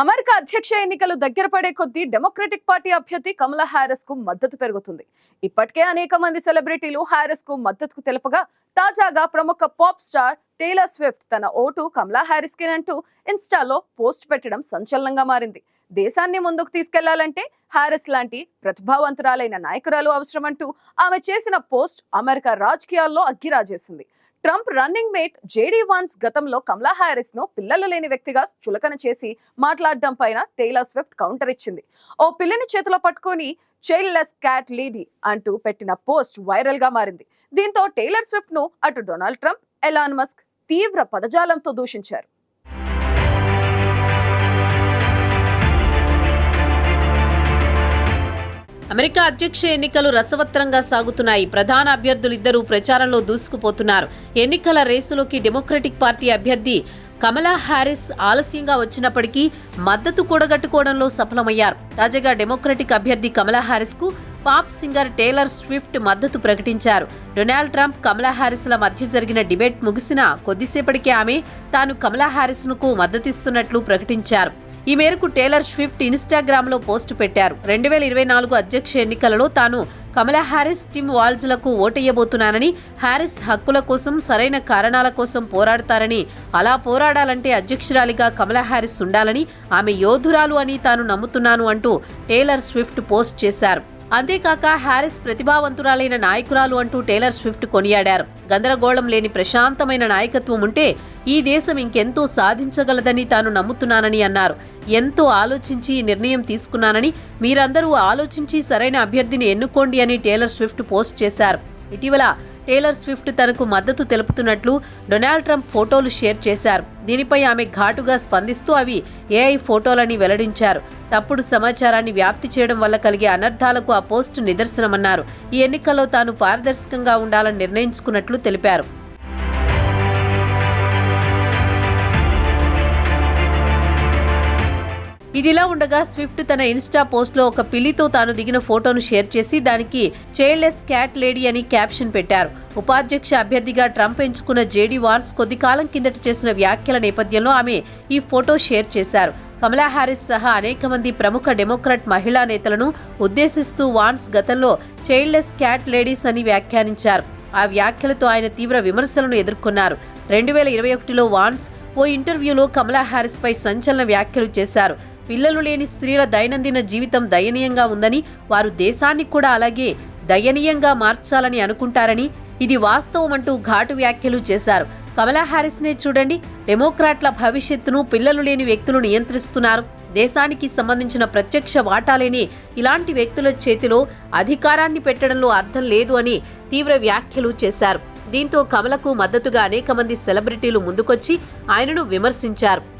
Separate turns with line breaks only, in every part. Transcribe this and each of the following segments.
America అధ్యక్ష ఎన్నికలు దగ్గర పడే కొద్దీ డెమోక్రటిక్ పార్టీ అభ్యర్థి కమలా హారిస్కు మద్దతు పెరుగుతుంది. ఇప్పటికే అనేక మంది సెలబ్రిటీలు హ్యారిస్కు మద్దతుకు తెలపగా తాజాగా ప్రముఖ పాప్ స్టార్ టేలర్ స్విఫ్ట్ తన ఓటు కమలా హారిస్కి అంటూ ఇన్స్టాలో పోస్ట్ పెట్టడం సంచలనంగా మారింది. దేశాన్ని ముందుకు తీసుకెళ్ళాలంటే హారిస్ లాంటి ప్రతిభావంతురాలైన నాయకురాలు అవసరమంటూ ఆమె చేసిన పోస్ట్ అమెరికా రాజకీయాల్లో అగ్గిరాజేసింది. Trump running mate JD Vance గతంలో కమలా హారిస్ను పిల్లలు లేని వ్యక్తిగా చులకన చేసి మాట్లాడడం పైన టైలర్ స్విఫ్ట్ కౌంటర్ ఇచ్చింది. ఓ పిల్లని చేతిలో పట్టుకొని చైల్డ్లెస్ క్యాట్ లేడీ అంటూ పెట్టిన పోస్ట్ వైరల్గా మారింది. దీంతో టైలర్ స్విఫ్ట్ను అటు డొనాల్డ్ ట్రంప్ ఎలాన్ మస్క్ తీవ్ర పదజాలంతో దూషించారు.
అమెరికా అధ్యక్ష ఎన్నికలు రసవత్రంగా సాగుతున్నాయి. ప్రధాన అభ్యర్థులు ఇద్దరూ ప్రచారంలో దూసుకుపోతున్నారు. ఎన్నికల రేసులోకి డెమోక్రటిక్ పార్టీ అభ్యర్థి కమలా హ్యారిస్ ఆలస్యంగా వచ్చినప్పటికీ మద్దతు కూడగట్టుకోవడంలో సఫలమయ్యారు. తాజాగా డెమోక్రటిక్ అభ్యర్థి కమలా హ్యారిస్కు పాప్ సింగర్ టేలర్ స్విఫ్ట్ మద్దతు ప్రకటించారు. డొనాల్డ్ ట్రంప్ కమలా హ్యారిస్ల మధ్య జరిగిన డిబేట్ ముగిసిన కొద్దిసేపటికే ఆమె తాను కమలా హ్యారిస్ మద్దతిస్తున్నట్లు ప్రకటించారు. ఈ మేరకు టేలర్ స్విఫ్ట్ ఇన్స్టాగ్రామ్లో పోస్ట్ పెట్టారు. రెండు వేల ఇరవై నాలుగు అధ్యక్ష ఎన్నికలలో తాను కమలా హ్యారిస్ టిమ్ వాల్జ్లకు ఓటెయ్యబోతున్నానని హ్యారిస్ హక్కుల కోసం సరైన కారణాల కోసం పోరాడతారని అలా పోరాడాలంటే అధ్యక్షురాలిగా కమలా హ్యారిస్ ఉండాలని ఆమె యోధురాలు అని తాను నమ్ముతున్నాను అంటూ టేలర్ స్విఫ్ట్ పోస్ట్ చేశారు. అంతేకాక హ్యారిస్ ప్రతిభావంతురాలైన నాయకురాలు అంటూ టేలర్ స్విఫ్ట్ కొనియాడారు. గందరగోళం లేని ప్రశాంతమైన నాయకత్వం ఉంటే ఈ దేశం ఇంకెంతో సాధించగలదని తాను నమ్ముతున్నానని అన్నారు. ఎంతో ఆలోచించి నిర్ణయం తీసుకున్నానని మీరందరూ ఆలోచించి సరైన అభ్యర్థిని ఎన్నుకోండి అని టేలర్ స్విఫ్ట్ పోస్ట్ చేశారు. ఇటీవల టేలర్ స్విఫ్ట్ తనకు మద్దతు తెలుపుతున్నట్లు డొనాల్డ్ ట్రంప్ ఫోటోలు షేర్ చేశారు. దీనిపై ఆమె ఘాటుగా స్పందిస్తూ అవి ఏఐ ఫోటోలని వెల్లడించారు. తప్పుడు సమాచారాన్ని వ్యాప్తి చేయడం వల్ల కలిగే అనర్థాలకు ఆ పోస్ట్ నిదర్శనమన్నారు. ఈ ఎన్నికల్లో తాను పారదర్శకంగా ఉండాలని నిర్ణయించుకున్నట్లు తెలిపారు. ఇదిలా ఉండగా స్విఫ్ట్ తన ఇన్స్టా పోస్ట్లో ఒక పిల్లితో తాను దిగిన ఫోటోను షేర్ చేసి దానికి చైల్డ్లెస్ క్యాట్ లేడీ అని క్యాప్షన్ పెట్టారు. ఉపాధ్యక్ష అభ్యర్థిగా ట్రంప్ ఎంచుకున్న జేడీ వాన్స్ కొద్ది కాలం కిందట చేసిన వ్యాఖ్యల నేపథ్యంలో ఆమె ఈ ఫోటో షేర్ చేశారు. కమలా హారిస్ సహా అనేక మంది ప్రముఖ డెమోక్రాట్ మహిళా నేతలను ఉద్దేశిస్తూ వాన్స్ గతంలో చైల్డ్లెస్ క్యాట్ లేడీస్ అని వ్యాఖ్యానించారు. ఆ వ్యాఖ్యలతో ఆయన తీవ్ర విమర్శలను ఎదుర్కొన్నారు. రెండు వేల ఇరవై ఒకటిలో వాన్స్ ఓ ఇంటర్వ్యూలో కమలా హారిస్పై సంచలన వ్యాఖ్యలు చేశారు. పిల్లలు లేని స్త్రీల దైనందిన జీవితం దయనీయంగా ఉందని వారు దేశాన్ని కూడా అలాగే దయనీయంగా మార్చాలని అనుకుంటారని ఇది వాస్తవం అంటూ ఘాటు వ్యాఖ్యలు చేశారు. కమలా హారిస్నే చూడండి డెమోక్రాట్ల భవిష్యత్తును పిల్లలు లేని వ్యక్తులు నియంత్రిస్తున్నారు. దేశానికి సంబంధించిన ప్రత్యక్ష వాటాలేని ఇలాంటి వ్యక్తుల చేతిలో అధికారాన్ని పెట్టడంలో అర్థం లేదు అని తీవ్ర వ్యాఖ్యలు చేశారు. దీంతో కమలకు మద్దతుగా అనేక మంది సెలబ్రిటీలు ముందుకొచ్చి ఆయనను విమర్శించారు.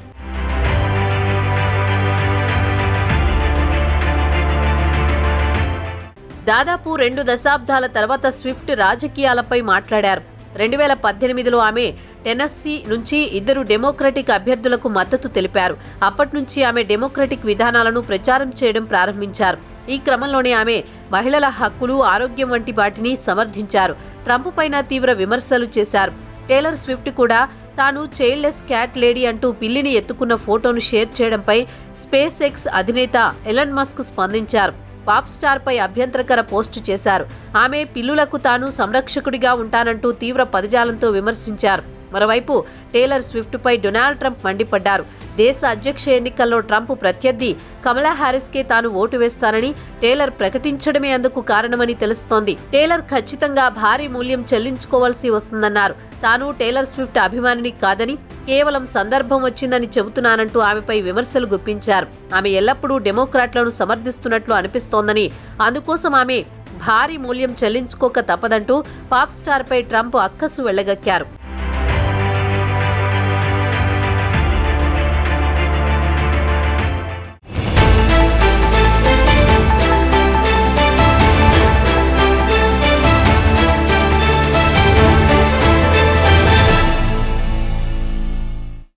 దాదాపు రెండు దశాబ్దాల తర్వాత స్విఫ్ట్ రాజకీయాలపై మాట్లాడారు. రెండు వేల పద్దెనిమిదిలో ఆమె టెనస్సీ నుంచి ఇద్దరు డెమోక్రటిక్ అభ్యర్థులకు మద్దతు తెలిపారు. అప్పటి నుంచి ఆమె డెమోక్రటిక్ విధానాలను ప్రచారం చేయడం ప్రారంభించారు. ఈ క్రమంలోనే ఆమె మహిళల హక్కులు ఆరోగ్యం వంటి వాటిని సమర్థించారు. ట్రంప్ పైన తీవ్ర విమర్శలు చేశారు. టేలర్ స్విఫ్ట్ కూడా తాను చైల్డ్లెస్ క్యాట్ లేడీ అంటూ పిల్లిని ఎత్తుకున్న ఫోటోను షేర్ చేయడంపై స్పేస్ ఎక్స్ అధినేత ఎలన్ మస్క్ స్పందించారు. పాప్ స్టార్ పై అభ్యంతరకర పోస్టు చేశారు. ఆమె పిల్లులకు తాను సంరక్షకుడిగా ఉంటానంటూ తీవ్ర పదజాలంతో విమర్శించారు. మరోవైపు టేలర్ స్విఫ్ట్ పై డొనాల్డ్ ట్రంప్ మండిపడ్డారు. దేశ అధ్యక్ష ఎన్నికల్లో ట్రంప్ ప్రత్యర్థి కమలా హారిస్కే తాను ఓటు వేస్తానని టేలర్ ప్రకటించడమే అందుకు కారణమని తెలుస్తోంది. టేలర్ ఖచ్చితంగా భారీ మూల్యం చెల్లించుకోవాల్సి వస్తుందన్నారు. తాను టేలర్ స్విఫ్ట్ అభిమానిని కాదని కేవలం సందర్భం వచ్చిందని చెబుతున్నానంటూ ఆమెపై విమర్శలు గుప్పించారు. ఆమె ఎల్లప్పుడూ డెమోక్రాట్లను సమర్థిస్తున్నట్లు అనిపిస్తోందని అందుకోసం ఆమె భారీ మూల్యం చెల్లించుకోక తప్పదంటూ పాప్ స్టార్పై ట్రంప్ అక్కసు వెళ్ళగక్కారు.